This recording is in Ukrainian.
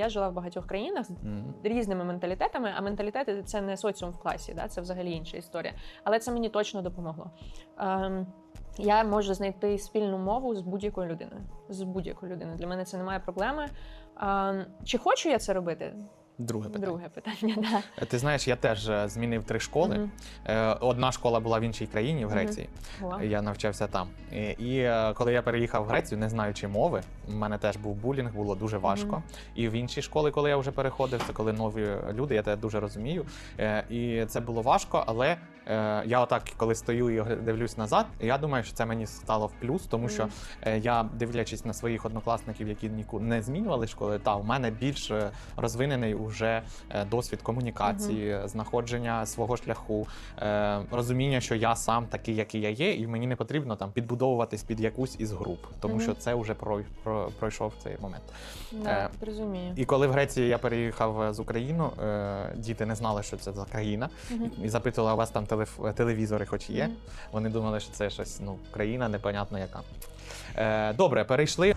Я жила в багатьох країнах з різними менталітетами, а менталітети це не соціум в класі, да? це взагалі інша історія. Але це мені точно допомогло. Ем, я можу знайти спільну мову з будь-якою людиною. З будь-якою людиною. Для мене це немає проблеми. Ем, чи хочу я це робити? Друге питання. Друге питання. Да. Ти знаєш, я теж е, змінив три школи. Е, Одна школа була в іншій країні, в Греції. О. Я навчався там. І, і е, коли я переїхав в Грецію, не знаючи мови, в мене теж був булінг, було дуже важко. Мгм. І в інші школи, коли я вже переходив, це коли нові люди, я тебе дуже розумію. Е, І це було важко, але е, я отак, коли стою і дивлюсь назад, я думаю, що це мені стало в плюс, тому що е, я, дивлячись на своїх однокласників, які ніку не змінювали школи, та у мене більш е, розвинений уже е, досвід комунікації, знаходження свого шляху, е, розуміння, що я сам такий, який я є, і мені не потрібно там підбудовуватись під якусь із груп, тому Мгм. що це вже прой- про- пройшов цей момент. Да, Е, розумію. І коли в Греції я переїхав з України, діти не знали, що це за країна, Мгм. і запитували, у вас там телевізори хоч є. Мгм. Вони думали, що це щось ну, країна непонятно яка. Добре, перейшли.